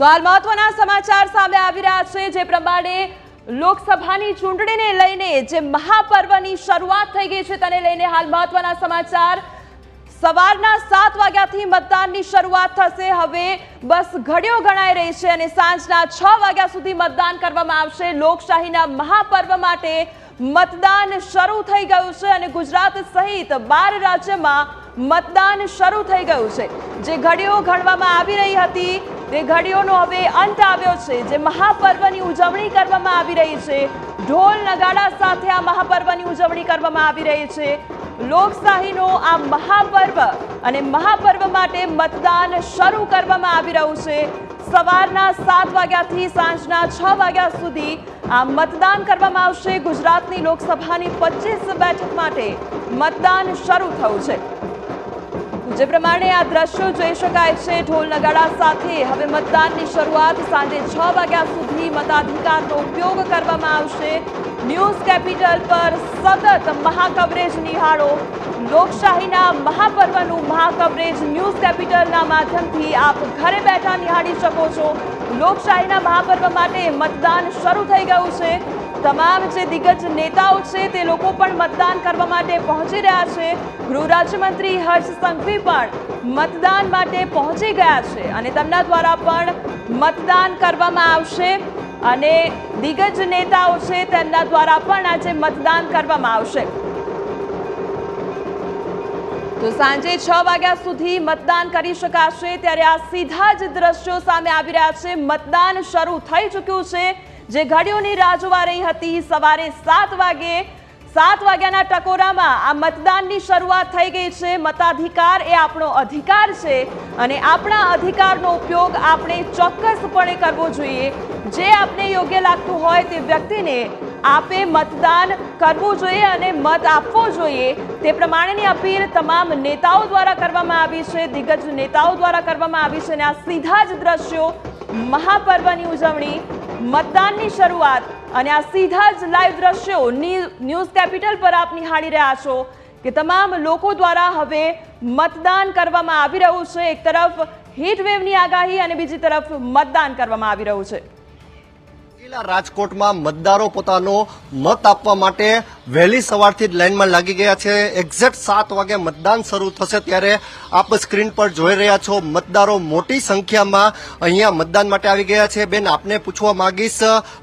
તો હાલ મહત્વના સમાચાર સામે આવી રહ્યા છે, જે પ્રમાણે લોકસભાની ચૂંટણીને લઈને જે મહાપર્વની શરૂઆત થઈ ગઈ છે, તેને લઈને હાલ મહત્વના સમાચાર. સવારના સાત વાગ્યાથી મતદાનની શરૂઆત થશે. હવે બસ ઘડીઓ ગણાઈ રહી છે અને સાંજના છ વાગ્યા સુધી મતદાન કરવામાં આવશે. લોકશાહીના મહાપર્વ માટે મતદાન શરૂ થઈ ગયું છે અને ગુજરાત સહિત બાર રાજ્યમાં મતદાન શરૂ થઈ ગયું છે. જે ઘડીઓ ગણવામાં આવી રહી હતી તે ઘડીઓનો હવે અંત આવ્યો છે, જે મહાપર્વની ઉજવણી કરવામાં આવી રહી છે. ઢોલ નગાડા સાથે આ મહાપર્વની ઉજવણી કરવામાં આવી રહી છે. લોકશાહીનો આ મહાપર્વ અને મહાપર્વ માટે મતદાન શરૂ કરવામાં આવી રહ્યું છે. સવારના સાત વાગ્યાથી સાંજના છ વાગ્યા સુધી આ મતદાન કરવામાં આવશે. ગુજરાતની લોકસભાની પચીસ બેઠક માટે મતદાન શરૂ થયું છે. જે પ્રમાણે આ દ્રશ્યો જોઈ શકાય છે, ઢોલ નગાડા સાથે. હવે મતદાનની શરૂઆત સાંજે છ વાગ્યા સુધી મતાધિકારનો ઉપયોગ કરવામાં આવશે. ન્યૂઝ કેપિટલ પર સતત મહાકવરેજ નિહાળો. લોકશાહીના મહાપર્વનું મહાકવરેજ ન્યૂઝ કેપિટલના માધ્યમથી આપ ઘરે બેઠા નિહાળી શકો છો. લોકશાહીના મહાપર્વ માટે મતદાન શરૂ થઈ ગયું છે. તમામ જે દિગ્ગજ નેતાઓ છે તે લોકો પણ મતદાન કરવા માટે પહોંચી રહ્યા છે. ગૃહ રાજ્યમંત્રી હર્ષ સંઘવી પણ મતદાન માટે પહોંચી ગયા છે અને તેમના દ્વારા પણ મતદાન કરવામાં આવશે. અને દિગ્ગજ નેતાઓ છે તેમના દ્વારા પણ આજે મતદાન કરવામાં આવશે. તો સાંજે છ વાગ્યા સુધી મતદાન કરી શકાશે, ત્યારે આ સીધા જ દ્રશ્યો સામે આવી રહ્યા છે. મતદાન શરૂ થઈ ચૂક્યું છે. જે ઘડીઓની રાહ રહી હતી, સવારે સાત વાગે સાત વાગ્યાના ટકોરામાં આ મતદાનની શરૂઆત થઈ ગઈ છે. મતાધિકાર એ આપણો અધિકાર છે અને આપણા અધિકારનો ઉપયોગ આપણે ચોક્કસપણે કરવો જોઈએ. જે આપને યોગ્ય લાગતું હોય તે વ્યક્તિને આપે મતદાન કરવું જોઈએ અને મત આપવો જોઈએ. તે પ્રમાણેની અપીલ તમામ નેતાઓ દ્વારા કરવામાં આવી છે, દિગ્ગજ નેતાઓ દ્વારા કરવામાં આવી છે અને આ સીધા જ દ્રશ્યો મહાપર્વની ઉજવણી, મતદાનની શરૂઆત અને આ સીધા જ લાઈવ દ્રશ્યો ન્યૂ- ન્યૂઝ કેપિટલ પર આપ નિહાળી રહ્યા છો કે તમામ લોકો દ્વારા હવે મતદાન કરવામાં આવી રહ્યું છે. એક તરફ હીટ વેવની આગાહી અને બીજી તરફ મતદાન કરવામાં આવી રહ્યું છે. રાજકોટમાં મતદારો પોતાનો મત આપવા માટે વહેલી સવારથી જ લાઇનમાં લાગી ગયા છે. એક્ઝેક્ટ સાત વાગે મતદાન શરૂ થશે ત્યારે આપ સ્ક્રીન પર જોઈ રહ્યા છો, મતદારો મોટી સંખ્યામાં અહીંયા મતદાન માટે આવી ગયા છે. બેન, આપને પૂછવા માંગીશ,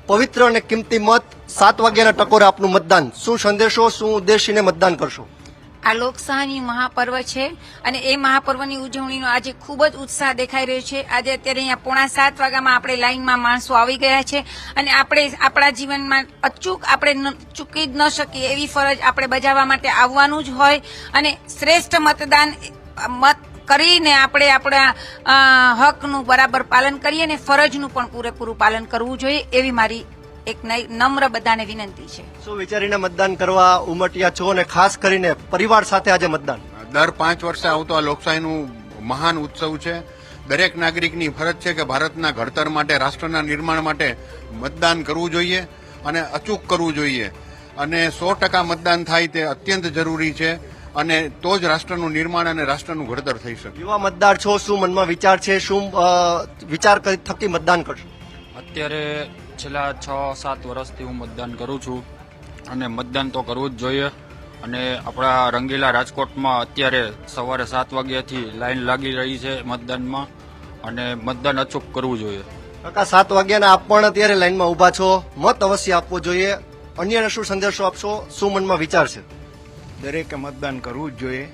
પવિત્ર અને કિંમતી મત સાત વાગ્યાના ટકોરે આપનું મતદાન. શું સંદેશો, શું ઉદ્દેશીને મતદાન કરશો? આ લોકશાહની મહાપર્વ છે અને એ મહાપર્વની ઉજવણીનો આજે ખૂબ જ ઉત્સાહ દેખાઈ રહ્યો છે. આજે અત્યારે અહીંયા પોણા સાત વાગ્યામાં આપણે લાઈનમાં માણસો આવી ગયા છે અને આપણે આપણા જીવનમાં અચૂક આપણે ચૂકી જ ન શકીએ એવી ફરજ આપણે બજાવવા માટે આવવાનું જ હોય અને શ્રેષ્ઠ મતદાન, મત કરીને આપણે આપણા હકનું બરાબર પાલન કરીએ અને ફરજનું પણ પૂરેપૂરું પાલન કરવું જોઈએ એવી મારી એક નમ્ર બધાને વિનંતી છે. શું વિચારીને મતદાન કરવા ઉમટ્યા છો અને ખાસ કરીને પરિવાર સાથે આજે મતદાન? દર પાંચ વર્ષે આવતો આ લોકશાહીનું મહાન ઉત્સવ છે. દરેક નાગરિકની ફરજ છે કે ભારતના ઘડતર માટે રાષ્ટ્રના નિર્માણ માટે મતદાન કરવું જોઈએ અને અચૂક કરવું જોઈએ. અને સો ટકા મતદાન થાય તે અત્યંત જરૂરી છે અને તો જ રાષ્ટ્રનું નિર્માણ અને રાષ્ટ્રનું ઘડતર થઈ શકે. યુવા મતદાર છો શું મનમાં વિચાર છે? શું વિચાર કરી- થકી મતદાન કરશો? અત્યારે છેલ્લા છ સાત વર્ષથી હું મતદાન કરું છું અને મતદાન તો કરવું જ જોઈએ. અને આપણા રંગીલા રાજકોટમાં અત્યારે સવારે સાત વાગ્યાથી લાઈન લાગી રહી છે મતદાનમાં અને મતદાન અચૂક કરવું જોઈએ. કાકા સાત વાગ્યાના આપ પણ અત્યારે લાઈનમાં ઊભા છો. મત અવશ્ય આપવો જોઈએ. અન્યને શું સંદેશો આપશો? શું મનમાં વિચાર છે? દરેકે મતદાન કરવું જ જોઈએ.